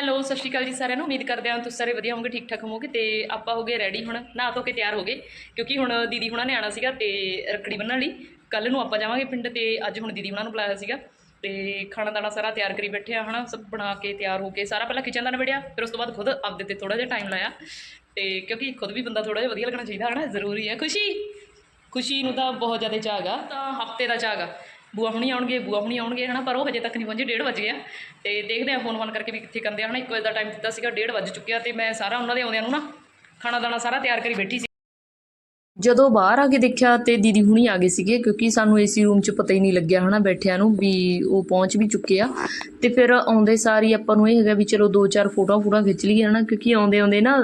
Hello, ਸਤਿ ਸ਼੍ਰੀ ਅਕਾਲ ਜੀ ਸਾਰਿਆਂ ਨੂੰ। ਉਮੀਦ ਕਰਦੇ ਹਾਂ ਤੁਸੀਂ ਸਾਰੇ ਵਧੀਆ ਹੋਵੋਗੇ ਠੀਕ ਠਾਕ ਹੋਵੋਗੇ ਤੇ ਆਪਾਂ ਹੋ ਗਏ ਰੈਡੀ ਹੁਣ, ਨਹਾ ਧੋ ਕੇ ਤਿਆਰ ਹੋ ਗਏ। ਕਿਉਂਕਿ ਹੁਣ ਦੀਦੀ ਹੁਣਾਂ ਨੇ ਆਣਾ ਸੀਗਾ ਤੇ ਰੱਖੜੀ ਬੰਨਣ ਲਈ। ਕੱਲ ਨੂੰ ਆਪਾਂ ਜਾਵਾਂਗੇ ਪਿੰਡ ਤੇ ਅੱਜ ਹੁਣ ਦੀਦੀ ਹੁਣਾਂ ਨੂੰ ਬੁਲਾਇਆ ਸੀਗਾ। ਤੇ ਖਾਣਾ ਦਾਣਾ ਸਾਰਾ ਤਿਆਰ ਕਰੀ ਬੈਠੇ ਆ, ਹਨਾ, ਸਭ ਬਣਾ ਕੇ ਤਿਆਰ ਹੋ ਕੇ। ਸਾਰਾ ਪਹਿਲਾਂ ਕਿਚਨ ਦਾ ਨਿਬੜਿਆ, ਫਿਰ ਉਸ ਤੋਂ ਬਾਅਦ ਖੁਦ ਆਪਦੇ ਤੇ ਥੋੜਾ ਜਿਹਾ ਟਾਈਮ ਲਾਇਆ। ਤੇ ਕਿਉਂਕਿ ਖੁਦ ਵੀ ਬੰਦਾ ਥੋੜਾ ਜਿਹਾ ਵਧੀਆ ਲੱਗਣਾ ਚਾਹੀਦਾ, ਹਨਾ, ਜ਼ਰੂਰੀ ਹੈ। ਖੁਸ਼ੀ? ਖੁਸ਼ੀ ਨੂੰ ਤਾਂ ਬਹੁਤ ਜ਼ਿਆਦਾ ਚਾਅ ਗਾ ਤਾਂ ਹਫ਼ਤੇ ਦਾ ਚਾਅ ਗਾ ਬੂਆ ਹੁਣੀ ਆਉਣਗੇ, ਬੂਆ ਹੁਣੀ ਆਉਣਗੇ, ਹਨਾ, ਪਰ ਉਹ ਹਜੇ ਤੱਕ ਨਹੀਂ ਪਹੁੰਚੇ 1:30 ਵਜ ਗਿਆ। ਤੇ ਦੇਖਦੇ ਆ ਫੋਨ ਫੋਨ ਕਰਕੇ ਵੀ ਕਿੱਥੇ ਕੰਦੇ ਹਨਾ 1 ਵਜੇ ਦਾ ਟਾਈਮ ਦਿੱਤਾ ਸੀਗਾ 1:30 ਵਜ ਚੁੱਕਿਆ ਤੇ ਮੈਂ ਸਾਰਾ ਉਹਨਾਂ ਦੇ ਆਉਂਦਿਆਂ ਨੂੰ ਨਾ ਖਾਣਾ ਦਾਣਾ ਸਾਰਾ ਤਿਆਰ ਕਰੀ ਬੈਠੀ ਸੀ। ਜਦੋਂ ਬਾਹਰ ਆ ਕੇ ਦੇਖਿਆ ਤੇ ਦੀਦੀ ਹੁਣੀ ਆ ਗਏ ਸੀਗੇ, ਕਿਉਂਕਿ ਸਾਨੂੰ ਏਸੀ ਰੂਮ 'ਚ ਪਤਾ ਹੀ ਨਹੀਂ ਲੱਗਿਆ, ਹਨਾ, ਬੈਠਿਆਂ ਨੂੰ ਵੀ ਉਹ ਪਹੁੰਚ ਵੀ ਚੁੱਕੇ ਆ। ਤੇ ਫਿਰ ਆਉਂਦੇ ਸਾਰੀ ਆਪਾਂ ਨੂੰ ਇਹ ਹੈਗਾ ਵੀ ਚਲੋ ਦੋ ਚਾਰ ਫੋਟੋਆਂ ਫੋਟੋਆਂ ਖਿੱਚ ਲਈਏ, ਹਨਾ, ਕਿਉਂਕਿ ਆਉਂਦੇ ਆਉਂਦੇ ਨਾ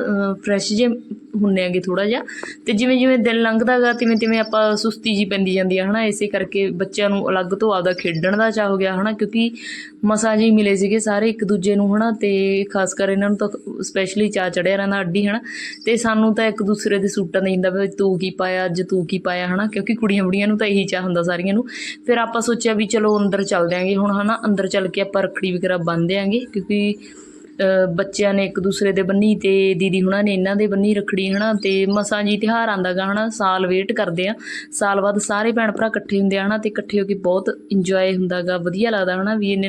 ਫਰੈਸ਼ ਜੇ ਹੁੰਨੇ ਆਗੇ ਥੋੜਾ ਜਿਹਾ। ਤੇ ਜਿਵੇਂ ਜਿਵੇਂ ਦਿਨ ਲੰਘਦਾਗਾ, ਤਿਵੇਂ ਤਿਵੇਂ ਆਪਾਂ ਸੁਸਤੀ ਜੀ ਪੈਂਦੀ ਜਾਂਦੀ ਹੈ ਹਨਾ? ਇਸੇ ਕਰਕੇ ਬੱਚਿਆਂ ਨੂੰ ਅਲੱਗ ਤੋਂ ਆਪਦਾ ਖੇਡਣ ਦਾ ਚਾਹ ਹੋ ਗਿਆ, ਹਨਾ? ਕਿਉਂਕਿ ਮਸਾਂ ਜੀ ਮਿਲੇ ਸੀਗੇ ਸਾਰੇ ਇੱਕ ਦੂਜੇ ਨੂੰ, ਹਨਾ? ਤੇ ਖਾਸ ਕਰ ਇਹਨਾਂ ਨੂੰ ਤਾਂ ਸਪੈਸ਼ਲੀ ਚਾਹ ਚੜਿਆ ਰਹਿੰਦਾ ਅੱਡੀ, ਹਨਾ? ਤੇ ਸਾਨੂੰ ਤਾਂ ਇੱਕ ਦੂਸਰੇ ਦੇ ਸੂਟਾਂ ਦਾ ਹੁੰਦਾ ਵੀ ਤੂੰ ਕੀ ਪਾਇਆ, ਅੱਜ ਤੂੰ ਕੀ ਪਾਇਆ, ਹਨਾ? ਕਿਉਂਕਿ ਕੁੜੀਆਂ ਬੁੜੀਆਂ ਨੂੰ ਤਾਂ ਇਹੀ ਚਾਹ ਹੁੰਦਾ ਸਾਰੀਆਂ ਨੂੰ। ਫਿਰ ਆਪਾਂ ਸੋਚਿਆ ਵੀ ਚਲੋ ਅੰਦਰ ਚੱਲ ਦਿਆਂਗੇ ਹੁਣ, ਹਨਾ? ਅੰਦਰ ਚੱਲ ਕੇ ਆਪਾਂ ਰੱਖੜੀ ਵਗੈਰਾ ਬੰਨ੍ਹ ਦਿਆਂਗੇ ਕਿਉਂਕਿ ਬੱਚਿਆਂ ਨੇ ਇੱਕ ਦੂਸਰੇ ਦੇ ਬੰਨੀ ਤੇ ਦੀਦੀ ਹੁਣਾਂ ਨੇ ਇਹਨਾਂ ਦੇ ਬੰਨੀ ਰੱਖੜੀ, ਹਨਾ? ਤੇ ਮਸਾਂ ਜੀ ਤਿਉਹਾਰ ਆਂਦਾ ਗਾ, ਹਨਾ? ਸਾਲ ਵੇਟ ਕਰਦੇ ਆ। ਸਾਲ ਬਾਅਦ ਸਾਰੇ ਭੈਣ ਭਰਾ ਇਕੱਠੇ ਹੁੰਦੇ ਆ, ਹਨਾ? ਤੇ ਇਕੱਠੇ ਹੋ ਕੇ ਬਹੁਤ ਇੰਜੋਏ ਹੁੰਦਾ ਗਾ, ਵਧੀਆ ਲੱਗਦਾ, ਹਨਾ? ਵੀ ਇੰਨੇ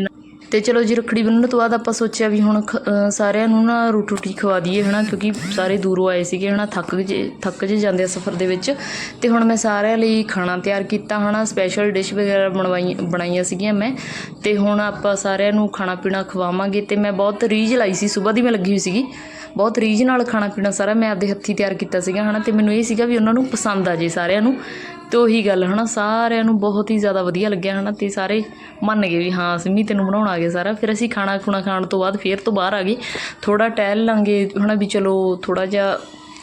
ਤੇ ਚਲੋ ਜੀ ਰੱਖੜੀ ਬੰਨ੍ਹਣ ਤੋਂ ਬਾਅਦ ਆਪਾਂ ਸੋਚਿਆ ਵੀ ਹੁਣ ਖ- ਸਾਰਿਆਂ ਨੂੰ ਨਾ ਰੋਟੀ ਰੋਟੀ ਖਵਾ ਦਈਏ, ਹਨਾ, ਕਿਉਂਕਿ ਸਾਰੇ ਦੂਰੋਂ ਆਏ ਸੀਗੇ, ਹਨਾ, ਥੱਕ ਜੇ ਥੱਕ ਜੇ ਜਾਂਦੇ ਆ ਸਫ਼ਰ ਦੇ ਵਿੱਚ। ਤੇ ਹੁਣ ਮੈਂ ਸਾਰਿਆਂ ਲਈ ਖਾਣਾ ਤਿਆਰ ਕੀਤਾ, ਹਨਾ ਸਪੈਸ਼ਲ ਡਿਸ਼ ਵਗੈਰਾ ਬਣਵਾਈ ਬਣਾਈਆਂ ਸੀਗੀਆਂ ਮੈਂ। ਤੇ ਹੁਣ ਆਪਾਂ ਸਾਰਿਆਂ ਨੂੰ ਖਾਣਾ ਪੀਣਾ ਖਵਾਵਾਂਗੇ ਤੇ ਮੈਂ ਬਹੁਤ ਰੀਝ ਲਾਈ ਸੀ, ਸਵੇਰ ਦੀ ਮੈਂ ਲੱਗੀ ਹੋਈ ਸੀਗੀ। ਬਹੁਤ ਰੀਝ ਨਾਲ ਖਾਣਾ ਪੀਣਾ ਸਾਰਾ ਮੈਂ ਆਪਦੇ ਹੱਥੀਂ ਤਿਆਰ ਕੀਤਾ ਸੀਗਾ, ਹਨਾ, ਤੇ ਮੈਨੂੰ ਇਹ ਸੀਗਾ ਵੀ ਉਹਨਾਂ ਨੂੰ ਪਸੰਦ ਆ ਜੇ ਸਾਰਿਆਂ ਨੂੰ, ਤੇ ਉਹੀ ਗੱਲ, ਹਨਾ, ਸਾਰਿਆਂ ਨੂੰ ਬਹੁਤ ਹੀ ਜ਼ਿਆਦਾ ਵਧੀਆ ਲੱਗਿਆ, ਹਨਾ, ਤੇ ਸਾਰੇ ਮੰਨ ਗਏ ਵੀ ਹਾਂ, ਸਿੰਮੀ ਤੈਨੂੰ ਬਣਾਉਣਾ ਆ ਗਿਆ ਸਾਰਾ, ਫਿਰ ਅਸੀਂ ਖਾਣਾ ਖੁਣਾ ਖਾਣ ਤੋਂ ਬਾਅਦ ਫੇਰ ਤੋਂ ਬਾਹਰ ਆ ਗਏ ਥੋੜਾ ਟਹਿਲ ਲਾਂਗੇ, ਹਨਾ, ਵੀ ਚਲੋ ਥੋੜਾ ਜਿਹਾ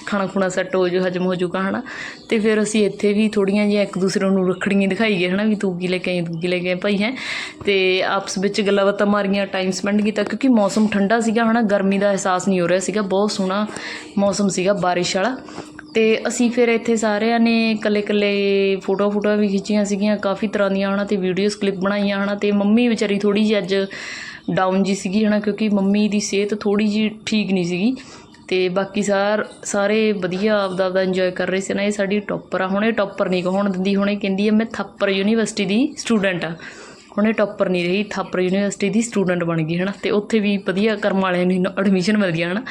ਖਾਣਾ ਖੁਣਾ ਸੈੱਟ ਹੋ ਜੂ ਹਜਮ ਹੋ ਜੂਗਾ ਹਨਾ? ਤੇ ਫਿਰ ਅਸੀਂ ਇੱਥੇ ਵੀ ਥੋੜੀਆਂ ਜਿਹੀਆਂ ਇੱਕ ਦੂਸਰੇ ਨੂੰ ਰੱਖੜੀਆਂ ਦਿਖਾਈ ਗਏ ਹਨਾ? ਵੀ ਤੂੰ ਕੀ ਲੈ ਕੇ ਆਈ, ਤੂੰ ਕੀ ਲੈ ਕੇ ਆਈ ਭਾਈ, ਹੈ? ਤੇ ਆਪਸ ਵਿੱਚ ਗੱਲਾਂ ਬਾਤਾਂ ਮਾਰੀਆਂ ਟਾਈਮ ਸਪੈਂਡ ਕੀਤਾ, ਕਿਉਂਕਿ ਮੌਸਮ ਠੰਡਾ ਸੀਗਾ, ਹਨਾ? ਗਰਮੀ ਦਾ ਅਹਿਸਾਸ ਨਹੀਂ ਹੋ ਰਿਹਾ ਸੀਗਾ, ਬਹੁਤ ਸੋਹਣਾ ਮੌਸਮ ਸੀਗਾ, ਬਾਰਿਸ਼ ਵਾਲਾ। ਤੇ ਅਸੀਂ ਫਿਰ ਇੱਥੇ ਸਾਰਿਆਂ ਨੇ ਇਕੱਲੇ ਇਕੱਲੇ ਫੋਟੋ ਫੋਟੋਆਂ ਵੀ ਖਿੱਚੀਆਂ ਸੀਗੀਆਂ, ਕਾਫੀ ਤਰ੍ਹਾਂ ਦੀਆਂ, ਹਨਾ? ਤੇ ਵੀਡੀਓਜ਼ ਕਲਿੱਪ ਬਣਾਈਆਂ, ਹਨਾ? ਤੇ ਮੰਮੀ ਵਿਚਾਰੀ ਥੋੜੀ ਜਿਹੀ ਅੱਜ ਡਾਊਨ ਜੀ ਸੀਗੀ, ਹਨਾ? ਕਿਉਂਕਿ ਮੰਮੀ ਦੀ ਸਿਹਤ ਥੋੜੀ ਜਿਹੀ ਠੀਕ ਨਹੀਂ ਸੀਗੀ। ਅਤੇ ਬਾਕੀ ਸਾਰ, ਸਾਰੇ ਵਧੀਆ ਆਪਦਾ ਆਪਦਾ ਇੰਜੋਏ ਕਰ ਰਹੇ ਸੀ ਨਾ, ਇਹ ਸਾਡੀ ਟੋਪਰ ਆ। ਹੁਣ ਇਹ ਟੌਪਰ ਨਹੀਂ ਕਹਾਉਣ ਦਿੰਦੀ, ਹੁਣ ਇਹ ਕਹਿੰਦੀ ਆ, ਮੈਂ ਥਾਪਰ ਯੂਨੀਵਰਸਿਟੀ ਦੀ ਸਟੂਡੈਂਟ ਆ। ਹੁਣ ਇਹ ਟੌਪਰ ਨਹੀਂ ਰਹੀ, ਥਾਪਰ ਯੂਨੀਵਰਸਿਟੀ ਦੀ ਸਟੂਡੈਂਟ ਬਣ ਗਈ ਹੈ ਨਾ ਅਤੇ ਉੱਥੇ ਵੀ ਵਧੀਆ ਕਰਮ ਵਾਲਿਆਂ ਨੂੰ ਐਡਮਿਸ਼ਨ ਮਿਲ ਗਿਆ ਹੈ ਨਾ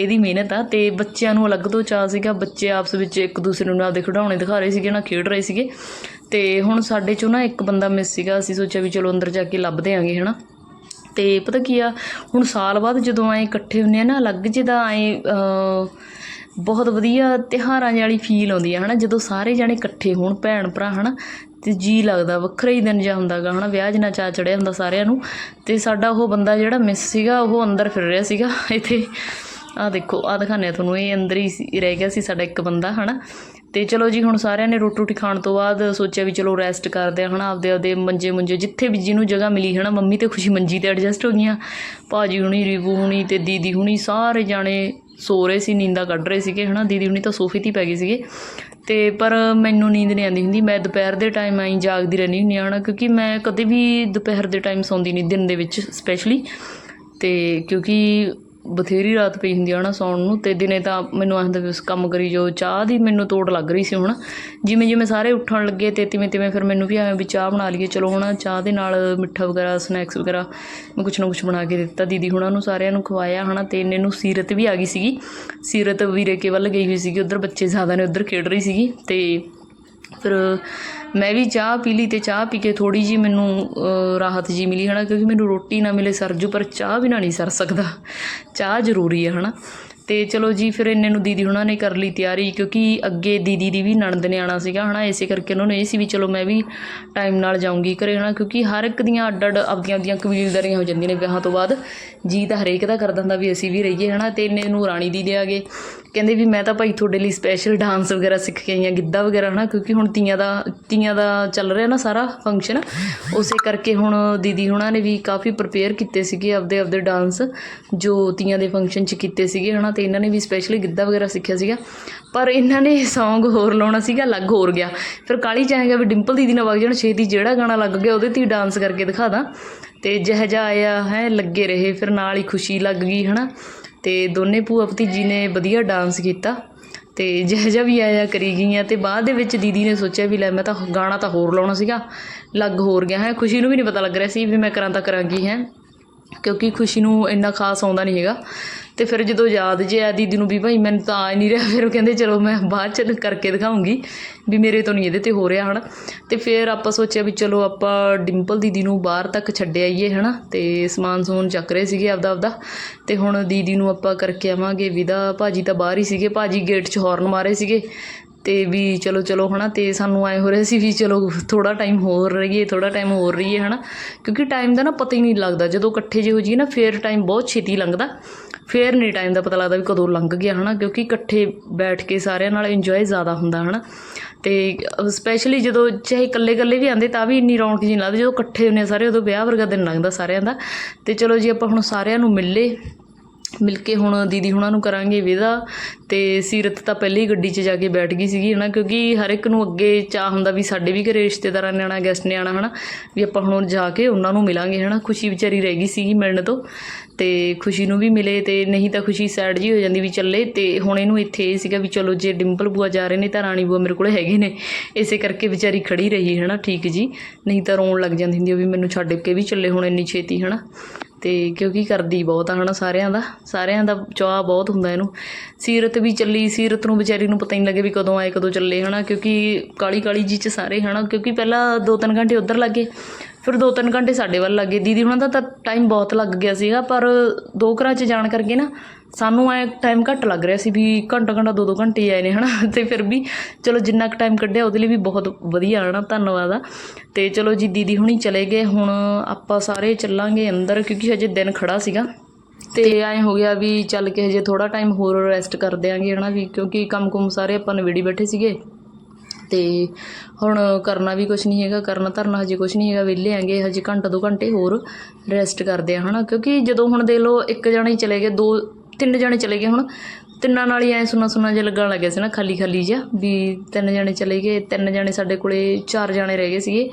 ਇਹਦੀ ਮਿਹਨਤ ਆ ਅਤੇ ਬੱਚਿਆਂ ਨੂੰ ਅਲੱਗ ਤੋਂ ਚਾਅ ਸੀਗਾ, ਬੱਚੇ ਆਪਸ ਵਿੱਚ ਇੱਕ ਦੂਸਰੇ ਨੂੰ ਆਪਦੇ ਖਿਡੌਣੇ ਦਿਖਾ ਰਹੇ ਸੀਗੇ, ਨਾ ਖੇਡ ਰਹੇ ਸੀਗੇ। ਅਤੇ ਹੁਣ ਸਾਡੇ ਚੋਂ ਨਾ ਇੱਕ ਬੰਦਾ ਮਿਸ ਸੀਗਾ, ਅਸੀਂ ਸੋਚਿਆ ਵੀ ਚਲੋ ਅੰਦਰ ਜਾ ਕੇ ਲੱਭਦੇ ਆਂਗੇ ਨਾ ਅਤੇ ਪਤਾ ਕੀ ਆ, ਹੁਣ ਸਾਲ ਬਾਅਦ ਜਦੋਂ ਐਂ ਇਕੱਠੇ ਹੁੰਦੇ ਆ ਨਾ, ਅਲੱਗ ਜਿਹਦਾ ਐਂ ਬਹੁਤ ਵਧੀਆ ਤਿਉਹਾਰਾਂ ਜਿਹੀ ਵਾਲੀ ਫੀਲ ਆਉਂਦੀ ਆ ਹੈ ਨਾ ਜਦੋਂ ਸਾਰੇ ਜਾਣੇ ਇਕੱਠੇ ਹੋਣ, ਭੈਣ ਭਰਾ ਹੈ ਨਾ ਅਤੇ ਜੀਅ ਲੱਗਦਾ, ਵੱਖਰਾ ਹੀ ਦਿਨ ਜਿਹਾ ਹੁੰਦਾ ਗਾ ਹੈ ਨਾ ਵਿਆਹ ਜਿਹਾ ਚਾਅ ਚੜਿਆ ਹੁੰਦਾ ਸਾਰਿਆਂ ਨੂੰ ਅਤੇ ਸਾਡਾ ਉਹ ਬੰਦਾ ਜਿਹੜਾ ਮਿਸ ਸੀਗਾ, ਉਹ ਅੰਦਰ ਫਿਰ ਰਿਹਾ ਸੀਗਾ, ਇੱਥੇ। ਆਹ ਦੇਖੋ, ਆਹ ਦਿਖਾਉਂਦੇ ਹਾਂ ਤੁਹਾਨੂੰ, ਇਹ ਅੰਦਰ ਹੀ ਸੀ- ਰਹਿ ਗਿਆ ਸੀ ਸਾਡਾ ਇੱਕ ਬੰਦਾ ਹੈ ਨਾ ਅਤੇ ਚਲੋ ਜੀ, ਹੁਣ ਸਾਰਿਆਂ ਨੇ ਰੋਟੀ ਰੋਟੀ ਖਾਣ ਤੋਂ ਬਾਅਦ ਸੋਚਿਆ ਵੀ ਚਲੋ ਰੈਸਟ ਕਰਦੇ ਆ ਨਾ ਆਪਦੇ ਆਪਦੇ ਮੰਜੇ ਮੁੰਜੇ, ਜਿੱਥੇ ਵੀ ਜਿਹਨੂੰ ਜਗ੍ਹਾ ਮਿਲੀ ਹੈ ਨਾ ਮੰਮੀ ਤੇ ਖੁਸ਼ੀ ਮੰਜੀ ਤੇ ਐਡਜਸਟ ਹੋ ਗਈਆਂ। ਭਾਜੀ ਹੁਣੀ ਰੀਬੂ ਹੁਣੀ ਤੇ ਦੀਦੀ ਹੁਣੀ, ਸਾਰੇ ਜਾਣੇ ਸੋ ਰਹੇ ਸੀ, ਨੀਂਦਾਂ ਕੱਢ ਰਹੇ ਸੀਗੇ ਹੈ ਨਾ ਦੀਦੀ ਹੁਣੀ ਤਾਂ ਸੋਫੇ 'ਤੇ ਹੀ ਪੈ ਗਏ ਸੀਗੇ। ਤੇ ਪਰ ਮੈਨੂੰ ਨੀਂਦ ਨਹੀਂ ਆਉਂਦੀ ਹੁੰਦੀ, ਮੈਂ ਦੁਪਹਿਰ ਦੇ ਟਾਈਮ ਆਈ ਜਾਗਦੀ ਰਹਿੰਦੀ ਹੁੰਦੀ ਹਾਂ, ਹਨਾ, ਕਿਉਂਕਿ ਮੈਂ ਕਦੇ ਵੀ ਦੁਪਹਿਰ ਦੇ ਟਾਈਮ ਸੌਂਦੀ ਨਹੀਂ, ਦਿਨ ਦੇ ਵਿੱਚ ਸਪੈਸ਼ਲੀ ਤੇ ਕਿਉਂਕਿ ਬਥੇਰੀ ਰਾਤ ਪਈ ਹੁੰਦੀ ਆ ਨਾ ਸੌਣ ਨੂੰ ਤੇ ਦਿਨੇ ਤਾਂ ਮੈਨੂੰ ਆਂਦਾ ਵੀ ਕੰਮ ਕਰੀ ਜੋ ਚਾਹ ਦੀ ਮੈਨੂੰ ਤੋੜ ਲੱਗ ਰਹੀ ਸੀ ਹੁਣ। ਜਿਵੇਂ ਜਿਵੇਂ ਸਾਰੇ ਉੱਠਣ ਲੱਗੇ ਤੇ ਤਿਵੇਂ ਤਿਵੇਂ ਫਿਰ ਮੈਨੂੰ ਵੀ ਆਇਆ ਵੀ ਚਾਹ ਬਣਾ ਲਈਏ, ਚਲੋ ਹੁਣ ਚਾਹ ਦੇ ਨਾਲ ਮਿੱਠਾ ਵਗੈਰਾ ਸਨੈਕਸ ਵਗੈਰਾ ਮੈਂ ਕੁਛ ਨਾ ਕੁਛ ਬਣਾ ਕੇ ਦਿੱਤਾ। ਦੀਦੀ ਹੁਣਾਂ ਨੂੰ ਸਾਰਿਆਂ ਨੂੰ ਖਵਾਇਆ ਹਨਾ ਤੇ ਇੰਨੇ ਨੂੰ ਸੀਰਤ ਵੀ ਆ ਗਈ ਸੀਗੀ। ਸੀਰਤ ਵੀਰੇ ਕੇ ਵੱਲ ਗਈ ਹੋਈ ਸੀਗੀ, ਉਧਰ ਬੱਚੇ ਜ਼ਿਆਦਾ ਨੇ, ਉਧਰ ਖੇਡ ਰਹੀ ਸੀਗੀ ਤੇ ਫਿਰ ਮੈਂ ਵੀ ਚਾਹ ਪੀ ਲਈ ਤੇ ਚਾਹ ਪੀ ਕੇ ਥੋੜੀ ਜੀ ਮੈਨੂੰ ਰਾਹਤ ਜੀ ਮਿਲੀ ਹਨਾ, ਕਿਉਂਕਿ ਮੈਨੂੰ ਰੋਟੀ ਨਾ ਮਿਲੇ ਸਰਜੂ ਪਰ ਚਾਹ ਬਿਨਾਂ ਨਹੀਂ ਸਰ ਸਕਦਾ। ਚਾਹ ਜ਼ਰੂਰੀ ਹੈ ਹਨਾ। ਅਤੇ ਚਲੋ ਜੀ, ਫਿਰ ਇੰਨੇ ਨੂੰ ਦੀਦੀ ਹੁਣਾਂ ਨੇ ਕਰ ਲਈ ਤਿਆਰੀ, ਕਿਉਂਕਿ ਅੱਗੇ ਦੀਦੀ ਦੀ ਵੀ ਨਣਦ ਨੇ ਆਣਾ ਸੀਗਾ ਨਾ ਇਸੇ ਕਰਕੇ ਉਹਨਾਂ ਨੂੰ ਇਹ ਸੀ ਵੀ ਚਲੋ ਮੈਂ ਵੀ ਟਾਈਮ ਨਾਲ ਜਾਊਂਗੀ ਘਰੇ ਨਾ ਕਿਉਂਕਿ ਹਰ ਇੱਕ ਦੀਆਂ ਅੱਡ ਅੱਡ ਆਪਦੀਆਂ ਆਪਦੀਆਂ ਕਬੀਲਦਾਰੀਆਂ ਹੋ ਜਾਂਦੀਆਂ ਨੇ ਵਿਆਹਾਂ ਤੋਂ ਬਾਅਦ। ਜੀ ਤਾਂ ਹਰੇਕ ਦਾ ਕਰ ਦਿੰਦਾ ਵੀ ਅਸੀਂ ਵੀ ਰਹੀਏ ਹੈ ਨਾ ਅਤੇ ਇੰਨੇ ਨੂੰ ਰਾਣੀ ਦੀ ਦੇ ਆ ਗਏ ਕਹਿੰਦੇ ਵੀ ਮੈਂ ਤਾਂ ਭਾਈ ਤੁਹਾਡੇ ਲਈ ਸਪੈਸ਼ਲ ਡਾਂਸ ਵਗੈਰਾ ਸਿੱਖ ਕੇ ਆਈ ਹਾਂ, ਗਿੱਧਾ ਵਗੈਰਾ ਹੈ ਨਾ ਕਿਉਂਕਿ ਹੁਣ ਤੀਆਂ ਦਾ ਤੀਆਂ ਦਾ ਚੱਲ ਰਿਹਾ ਨਾ ਸਾਰਾ ਫੰਕਸ਼ਨ ਉਸੇ ਕਰਕੇ ਹੁਣ ਦੀਦੀ ਹੁਣਾਂ ਨੇ ਵੀ ਕਾਫੀ ਪ੍ਰਪੇਅਰ ਕੀਤੇ ਸੀਗੇ ਆਪਦੇ ਆਪਦੇ ਡਾਂਸ ਜੋ ਤੀਆਂ ਦੇ ਫੰਕਸ਼ਨ 'ਚ ਕੀਤੇ ਸੀਗੇ ਹੈ ਹਨਾ ਤੇ ਇਹਨਾਂ ਨੇ ਵੀ ਸਪੈਸ਼ਲੀ ਗਿੱਧਾ ਵਗੈਰਾ ਸਿੱਖਿਆ ਸੀਗਾ। ਪਰ ਇਹਨਾਂ ਨੇ ਸੌਂਗ ਹੋਰ ਲਾਉਣਾ ਸੀਗਾ, ਅਲੱਗ ਹੋਰ ਗਿਆ। ਫਿਰ ਕਾਲੀ ਚਾਹੇਗਾ ਵੀ ਡਿੰਪਲ ਦੀਦੀ ਨਾਲ ਵਗ ਜਾਣ, ਛੇਤੀ ਜਿਹੜਾ ਗਾਣਾ ਲੱਗ ਗਿਆ ਉਹਦੇ ਤੇ ਹੀ ਡਾਂਸ ਕਰਕੇ ਦਿਖਾ ਦਾਂ। ਤੇ ਜਿਹੋ ਜਿਹਾ ਆਇਆ, ਹੈ, ਲੱਗੇ ਰਹੇ, ਫਿਰ ਨਾਲ ਹੀ ਖੁਸ਼ੀ ਲੱਗ ਗਈ, ਹਨਾ। ਤੇ ਦੋਨੇ ਭੂਆ ਭਤੀਜੀ ਨੇ ਵਧੀਆ ਡਾਂਸ ਕੀਤਾ। ਤੇ ਜਿਹੋ ਜਿਹਾ ਵੀ ਆਇਆ ਕਰੀ ਗਈਆਂ ਤੇ ਬਾਅਦ ਦੇ ਵਿੱਚ ਦੀਦੀ ਨੇ ਸੋਚਿਆ ਵੀ ਲੈ ਮੈਂ ਤਾਂ ਗਾਣਾ ਤਾਂ ਹੋਰ ਲਾਉਣਾ ਸੀਗਾ ਲੱਗ ਹੋਰ ਗਿਆ, ਹੈ। ਖੁਸ਼ੀ ਨੂੰ ਵੀ ਨਹੀਂ ਪਤਾ ਲੱਗ ਰਿਹਾ ਸੀ ਵੀ ਮੈਂ ਕਰਾਂ ਤਾਂ ਕਰਾਂਗੀ, ਹੈ। ਕਿਉਂਕਿ ਖੁਸ਼ੀ ਨੂੰ ਇੰਨਾ ਖਾਸ ਆਉਂਦਾ ਨਹੀਂ ਹੈਗਾ। ਅਤੇ ਫਿਰ ਜਦੋਂ ਯਾਦ ਜੇ ਆ ਦੀਦੀ ਨੂੰ ਵੀ ਭਾਈ ਮੈਨੂੰ ਤਾਂ ਆ ਹੀ ਨਹੀਂ ਰਿਹਾ, ਫਿਰ ਉਹ ਕਹਿੰਦੇ ਚਲੋ ਮੈਂ ਬਾਅਦ ਚ ਕਰਕੇ ਦਿਖਾਉਂਗੀ ਵੀ ਮੇਰੇ ਤੋਂ ਨਹੀਂ ਇਹਦੇ ਤੇ ਹੋ ਰਿਹਾ ਹਨਾ। ਅਤੇ ਫਿਰ ਆਪਾਂ ਸੋਚਿਆ ਵੀ ਚਲੋ ਆਪਾਂ ਡਿੰਪਲ ਦੀਦੀ ਨੂੰ ਬਾਹਰ ਤੱਕ ਛੱਡ ਆਈਏ ਹਨਾ, ਤੇ ਸਮਾਨ ਸਮੂਨ ਚੱਕ ਰਹੇ ਸੀਗੇ ਆਪਦਾ ਆਪਦਾ। ਤੇ ਹੁਣ ਦੀਦੀ ਨੂੰ ਆਪਾਂ ਕਰਕੇ ਆਵਾਂਗੇ ਵਿਦਾ। ਭਾਜੀ ਤਾਂ ਬਾਹਰ ਹੀ ਸੀਗੇ, ਭਾਜੀ ਗੇਟ 'ਚ ਹੌਰਨ ਮਾਰੇ ਸੀਗੇ। ਅਤੇ ਵੀ ਚਲੋ ਚਲੋ ਹੈ ਨਾ ਅਤੇ ਸਾਨੂੰ ਐ ਹੋ ਰਿਹਾ ਸੀ ਵੀ ਚਲੋ, ਥੋੜ੍ਹਾ ਟਾਈਮ ਹੋਰ ਰਹੀਏ, ਥੋੜ੍ਹਾ ਟਾਈਮ ਹੋਰ ਰਹੀਏ ਹੈ ਨਾ ਕਿਉਂਕਿ ਟਾਈਮ ਦਾ ਨਾ ਪਤਾ ਹੀ ਨਹੀਂ ਲੱਗਦਾ। ਜਦੋਂ ਇਕੱਠੇ ਜਿਹੇ ਹੋ ਜਾਈਏ ਨਾ, ਫਿਰ ਟਾਈਮ ਬਹੁਤ ਛੇਤੀ ਲੰਘਦਾ। ਫਿਰ ਨਹੀਂ ਟਾਈਮ ਦਾ ਪਤਾ ਲੱਗਦਾ ਵੀ ਕਦੋਂ ਲੰਘ ਗਿਆ ਹੈ ਨਾ ਕਿਉਂਕਿ ਇਕੱਠੇ ਬੈਠ ਕੇ ਸਾਰਿਆਂ ਨਾਲ ਇੰਜੋਏ ਜ਼ਿਆਦਾ ਹੁੰਦਾ ਹੈ ਨਾ ਅਤੇ ਸਪੈਸ਼ਲੀ ਜਦੋਂ ਚਾਹੇ ਇਕੱਲੇ ਇਕੱਲੇ ਵੀ ਆਉਂਦੇ, ਤਾਂ ਵੀ ਇੰਨੀ ਰੌਣਕ ਜਿਹੀ ਨਹੀਂ ਲੱਗਦੀ। ਜਦੋਂ ਇਕੱਠੇ ਹੁੰਦੇ ਆ ਸਾਰੇ, ਉਦੋਂ ਵਿਆਹ ਵਰਗਾ ਦਿਨ ਲੰਘਦਾ ਸਾਰਿਆਂ ਦਾ। ਅਤੇ ਚਲੋ ਜੀ, ਆਪਾਂ ਹੁਣ ਸਾਰਿਆਂ ਨੂੰ ਮਿਲੇ ਮਿਲ ਕੇ ਹੁਣ ਦੀਦੀ ਹੁਣਾਂ ਨੂੰ ਕਰਾਂਗੇ ਵਿਦਾ ਅਤੇ ਸੀਰਤ ਤਾਂ ਪਹਿਲੇ ਹੀ ਗੱਡੀ 'ਚ ਜਾ ਕੇ ਬੈਠ ਗਈ ਸੀਗੀ ਹੈ ਨਾ ਕਿਉਂਕਿ ਹਰ ਇੱਕ ਨੂੰ ਅੱਗੇ ਚਾਹ ਹੁੰਦਾ ਵੀ ਸਾਡੇ ਵੀ ਘਰੇ ਰਿਸ਼ਤੇਦਾਰਾਂ ਨੇ ਆਉਣਾ ਗੈਸਟ ਨੇ ਆਉਣਾ ਨਾ ਵੀ ਆਪਾਂ ਹੁਣ ਜਾ ਕੇ ਉਹਨਾਂ ਨੂੰ ਮਿਲਾਂਗੇ ਹੈ ਨਾ ਖੁਸ਼ੀ ਵਿਚਾਰੀ ਰਹਿ ਗਈ ਸੀਗੀ ਮਿਲਣ ਤੋਂ ਤੇ ਖੁਸ਼ੀ ਨੂੰ ਵੀ ਮਿਲੇ ਤੇ ਨਹੀਂ ਤਾਂ ਖੁਸ਼ੀ ਸੈਡ ਜੀ ਹੋ ਜਾਂਦੀ ਵੀ ਚੱਲੇ ਤੇ ਹੁਣ ਇਹਨੂੰ ਇੱਥੇ ਇਹ ਸੀਗਾ ਵੀ ਚਲੋ ਜੇ ਡਿੰਪਲ ਬੂਆ ਜਾ ਰਹੇ ਨੇ ਤਾਂ ਰਾਣੀ ਬੂਆ ਮੇਰੇ ਕੋਲ ਹੈਗੇ ਨੇ, ਇਸੇ ਕਰਕੇ ਵਿਚਾਰੀ ਖੜੀ ਰਹੀ ਹੈ ਨਾ ਠੀਕ ਜੀ, ਨਹੀਂ ਤਾਂ ਰੋਣ ਲੱਗ ਜਾਂਦੀ ਹੁੰਦੀ ਉਹ ਵੀ ਮੈਨੂੰ ਛੱਡ ਕੇ ਵੀ ਚੱਲੇ ਹੁਣ ਇੰਨੀ ਛੇਤੀ ਹੈ ਨਾ ਅਤੇ ਕਿਉਂਕਿ ਕਰਦੀ ਬਹੁਤ ਆ ਹੈ ਨਾ ਸਾਰਿਆਂ ਦਾ ਸਾਰਿਆਂ ਦਾ ਚਾਅ ਬਹੁਤ ਹੁੰਦਾ ਇਹਨੂੰ। ਸੀਰਤ ਵੀ ਚੱਲੀ, ਸੀਰਤ ਨੂੰ ਵਿਚਾਰੀ ਨੂੰ ਪਤਾ ਹੀ ਨਹੀਂ ਲੱਗੇ ਵੀ ਕਦੋਂ ਆਏ, ਕਦੋਂ ਚੱਲੇ ਹੈ ਨਾ ਕਿਉਂਕਿ ਕਾਲੀ ਕਾਲੀ ਜੀ ਚ ਸਾਰੇ ਹੈ ਨਾ ਕਿਉਂਕਿ ਪਹਿਲਾਂ 2-3 ਘੰਟੇ ਉੱਧਰ ਲੱਗੇ ਫਿਰ 2-3 ਘੰਟੇ ਸਾਡੇ ਵੱਲ ਲੱਗੇ। ਦੀਦੀ ਹੁਣਾਂ ਦਾ ਤਾਂ ਟਾਈਮ ਬਹੁਤ ਲੱਗ ਗਿਆ ਸੀਗਾ ਪਰ ਦੋ ਘਰਾਂ 'ਚ ਜਾਣ ਕਰਕੇ ਨਾ ਸਾਨੂੰ ਐ ਟਾਈਮ ਘੱਟ ਲੱਗ ਰਿਹਾ ਸੀ ਵੀ ਘੰਟਾ ਘੰਟਾ ਦੋ ਦੋ ਘੰਟੇ ਆਏ ਨੇ ਹਨਾ? ਤੇ ਫਿਰ ਵੀ ਚਲੋ ਜਿੰਨਾ ਕੁ ਟਾਈਮ ਕੱਢਿਆ ਉਹਦੇ ਲਈ ਵੀ ਬਹੁਤ ਵਧੀਆ ਹਨਾ? ਧੰਨਵਾਦ ਆ। ਤੇ ਚਲੋ ਜੀ ਦੀਦੀ ਹੁਣੀ ਚਲੇ ਗਏ। ਹੁਣ ਆਪਾਂ ਸਾਰੇ ਚੱਲਾਂਗੇ ਅੰਦਰ ਕਿਉਂਕਿ ਹਜੇ ਦਿਨ ਖੜਾ ਸੀਗਾ। ਤੇ ਐਂ ਹੋ ਗਿਆ ਵੀ ਚੱਲ ਕੇ ਹਜੇ ਥੋੜਾ ਟਾਈਮ ਹੋਰ ਰੈਸਟ ਕਰ ਦਿਆਂਗੇ ਹਨਾ? ਵੀ ਕਿਉਂਕਿ ਕੰਮ-ਕੁਮ ਸਾਰੇ ਆਪਾਂ ਨਵੇੜੀ ਬੈਠੇ ਸੀਗੇ। ਅਤੇ ਹੁਣ ਕਰਨਾ ਵੀ ਕੁਛ ਨਹੀਂ ਹੈਗਾ, ਕਰਨਾ ਧਰਨਾ ਹਜੇ ਕੁਛ ਨਹੀਂ ਹੈਗਾ, ਵਿਹਲੇ ਹੈਗੇ, ਹਜੇ ਘੰਟਾ ਦੋ ਘੰਟੇ ਹੋਰ ਰੈਸਟ ਕਰਦੇ ਆ ਨਾ ਕਿਉਂਕਿ ਜਦੋਂ ਹੁਣ ਦੇਖ ਲਓ ਇੱਕ ਜਣਾ ਹੀ ਚਲੇ ਗਏ, ਦੋ ਤਿੰਨ ਜਣੇ ਚਲੇ ਗਏ, ਹੁਣ ਤਿੰਨਾਂ ਨਾਲ ਹੀ ਐ ਸੁਣਾ ਸੁਣਾ ਜਿਹਾ ਲੱਗਣ ਲੱਗਿਆ ਸੀ ਨਾ, ਖਾਲੀ ਖਾਲੀ ਜਿਹਾ, ਵੀ ਤਿੰਨ ਜਣੇ ਚਲੇ ਗਏ। ਤਿੰਨ ਜਣੇ ਸਾਡੇ ਕੋਲੇ, ਚਾਰ ਜਣੇ ਰਹਿ ਗਏ ਸੀਗੇ।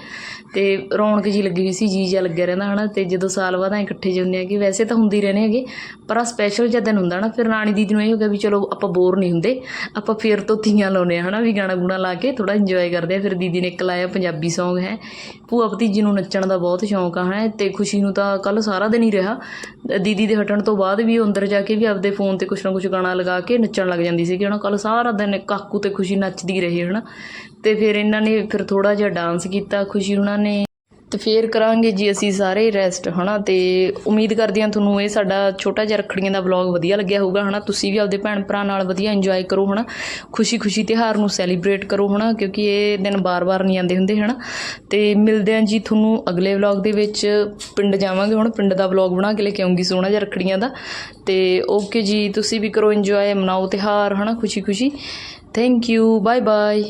ਤੇ ਰੌਣਕ ਜੀ ਲੱਗੀ ਹੋਈ ਸੀ, ਜੀ ਜਿਹਾ ਲੱਗਿਆ ਰਹਿੰਦਾ, ਹਨਾ। ਤੇ ਜਦੋਂ ਸਾਲ ਬਾਅਦ ਐ ਇਕੱਠੇ ਜਿਹੇ ਹੁੰਦੇ ਆ ਕਿ ਵੈਸੇ ਤਾਂ ਹੁੰਦੇ ਰਹਿੰਦੇ ਹੈਗੇ, ਪਰ ਆ ਸਪੈਸ਼ਲ ਜਿਹਾ ਦਿਨ ਹੁੰਦਾ ਨਾ, ਫਿਰ ਰਾਣੀ ਦੀਦੀ ਨੂੰ ਇਹ ਹੋ ਗਿਆ ਵੀ ਚਲੋ ਆਪਾਂ ਬੋਰ ਨਹੀਂ ਹੁੰਦੇ। ਆਪਾਂ ਫੇਰ ਤੋਂ ਤੀਆਂ ਲਾਉਨੇ ਆ, ਹਨਾ, ਵੀ ਗਾਣਾ ਗੁਣਾ ਲਾ ਕੇ ਥੋੜਾ ਇੰਜੋਏ ਕਰਦੇ ਆ। ਫਿਰ ਦੀਦੀ ਨੇ ਇੱਕ ਲਾਇਆ ਪੰਜਾਬੀ Song, ਹੈ। ਭੂਆ ਭਤੀਜੀ ਨੂੰ ਨੱਚਣ ਦਾ ਬਹੁਤ ਸ਼ੌਂਕ ਆ, ਹੈ। ਤੇ ਖੁਸ਼ੀ ਨੂੰ ਤਾਂ ਕੱਲ ਸਾਰਾ ਦਿਨ ਹੀ ਰਿਹਾ। ਦੀਦੀ ਦੇ ਹਟਣ ਤੋਂ ਬਾਅਦ ਵੀ ਉਹ ਅੰਦਰ ਜਾ ਕੇ ਵੀ ਆਪਦੇ ਫੋਨ ਤੇ ਕੁਛ ਨਾ ਕੁਛ ਗਾਣਾ ਲਗਾ ਕੇ ਨੱਚਣ ਲੱਗ ਜਾਂਦੀ ਸੀ ਕਿ ਹਨਾ। ਕੱਲ ਸਾਰਾ ਦਿਨ ਕਾਕੂ ਤੇ ਖੁਸ਼ੀ ਨੱਚਦੀ ਰਹੀ, ਹਨਾ। ਤੇ ਫਿਰ ਇਹਨਾਂ ਨੇ ਫਿਰ ਥੋੜਾ ਜਿਹਾ ਡਾਂਸ ਕੀਤਾ, ਖੁਸ਼ੀ ਉਹਨਾਂ ਨੇ ਅਤੇ ਫਿਰ ਕਰਾਂਗੇ ਜੀ ਅਸੀਂ ਸਾਰੇ ਰੈਸਟ ਹੈ ਨਾ ਅਤੇ ਉਮੀਦ ਕਰਦੇ ਹਾਂ ਤੁਹਾਨੂੰ ਇਹ ਸਾਡਾ ਛੋਟਾ ਜਿਹਾ ਰੱਖੜੀਆਂ ਦਾ ਵਲੌਗ ਵਧੀਆ ਲੱਗਿਆ ਹੋਊਗਾ ਹੈ ਨਾ ਤੁਸੀਂ ਵੀ ਆਪਦੇ ਭੈਣ ਭਰਾ ਨਾਲ ਵਧੀਆ ਇੰਜੋਏ ਕਰੋ ਹੈ ਨਾ ਖੁਸ਼ੀ-ਖੁਸ਼ੀ ਤਿਉਹਾਰ ਨੂੰ ਸੈਲੀਬ੍ਰੇਟ ਕਰੋ ਹੈ ਨਾ ਕਿਉਂਕਿ ਇਹ ਦਿਨ ਬਾਰ-ਬਾਰ ਨਹੀਂ ਆਉਂਦੇ ਹੁੰਦੇ ਹੈ ਨਾ ਤੇ ਮਿਲਦੇ ਹਾਂ ਜੀ ਤੁਹਾਨੂੰ ਅਗਲੇ ਵਲੌਗ ਦੇ ਵਿੱਚ। ਪਿੰਡ ਜਾਵਾਂਗੇ ਹੁਣ, ਪਿੰਡ ਦਾ ਵਲੌਗ ਬਣਾ ਕੇ ਲੈ ਕੇ ਆਉਂਗੀ ਸੋਹਣਾ ਜਿਹਾ ਰੱਖੜੀਆਂ ਦਾ। ਤੇ ਓਕੇ ਜੀ, ਤੁਸੀਂ ਵੀ ਕਰੋ ਇੰਜੋਏ ਮਨਾਓ ਤਿਉਹਾਰ ਨਾ ਖੁਸ਼ੀ-ਖੁਸ਼ੀ। Thank you bye bye